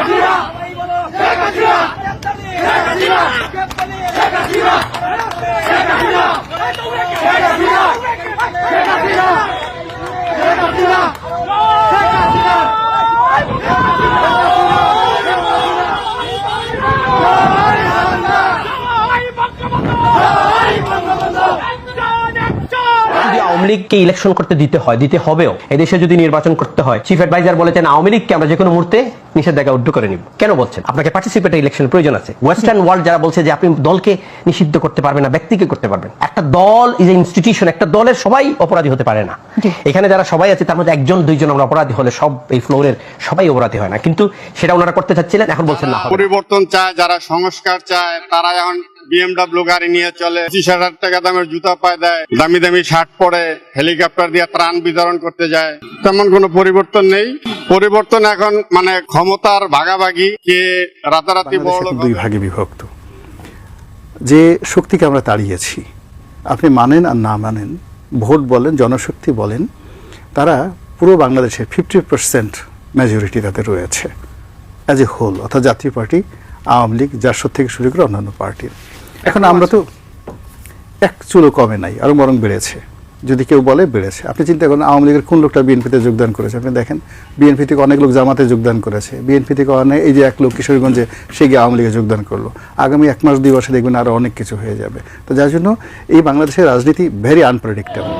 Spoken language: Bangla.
Jack Katina! Jack Katina! Jack Katina! Jack Katina! Awami লীগকে ইলেকশন করতে দিতে হয় দিতে হবেও। এদেশে যদি নির্বাচন করতে হয় চিফ অ্যাডভাইজার বলেছেন আওয়ামী লীগকে আমরা যে কোনো মুহূর্তে নিষেধাজ্ঞা উড্ড করে নিব। কেন বলছেন? আপনাকে পার্টিসিপেট ইলেকশনের প্রয়োজন আছে। ওয়েস্টার্ন ওয়ার্ল্ড যারা বলছে যে আপনি দলকে নিষিদ্ধ করতে পারবেন না ব্যক্তিকে করতে পারবেন একটা দল ইজ এ ইনস্টিটিউশন একটা দলের সবাই অপরাধী হতে পারে না। এখানে যারা সবাই আছে তার মধ্যে একজন দুইজন আমরা অপরাধী হলে সব এই ফ্লোরের সবাই অপরাধী হয় না। কিন্তু সেটা ওনারা করতে চাচ্ছিলেন এখন বলছেন না। পরিবর্তন চায় যারা সংস্কার চায় তারা এখন বিএমডাব্লিউ গাড়ি নিয়ে চলে। পঁচিশ হাজার টাকা দামের জুতা পায় দেয়। দামি দামি শার্ট পরে হেলিকপ্টার দিয়ে ত্রাণ বিতরণ করতে যায়। তেমন কোনো পরিবর্তন নেই। পরিবর্তন এখন মানে ক্ষমতার ভাগাভাগি কে রাতারাতি বড় দুই ভাগে বিভক্ত। যে শক্তিকে আমরা তাড়িয়েছি আপনি মানেন আর না মানেন ভোট বলেন জনশক্তি বলেন তারা পুরো বাংলাদেশের ফিফটি পার্সেন্ট মেজরিটি তাতে রয়েছে। অ্যাজ এ হোল অর্থাৎ জাতীয় পার্টি আওয়ামী লীগ জাসদ থেকে শুরু করে অন্যান্য পার্টির এখন আমরা তো এক চুলো কমে নাই, আরও বরং বেড়েছে। যদি কেউ বলে বেড়েছে, আপনি চিন্তা করেন, আওয়ামী লীগের কোন লোকটা বিএনপিতে যোগদান করেছে? আপনি দেখেন, বিএনপি থেকে অনেক লোক জামাতে যোগদান করেছে। বিএনপি থেকে অনেক এই যে এক লোক কিশোরগঞ্জে, সে গিয়ে আওয়ামী লীগে যোগদান করল। আগামী এক মাস, দুই বছর দেখবেন আরও অনেক কিছু হয়ে যাবে। তো যার জন্য এই বাংলাদেশের রাজনীতি ভেরি আনপ্রেডিক্টেবল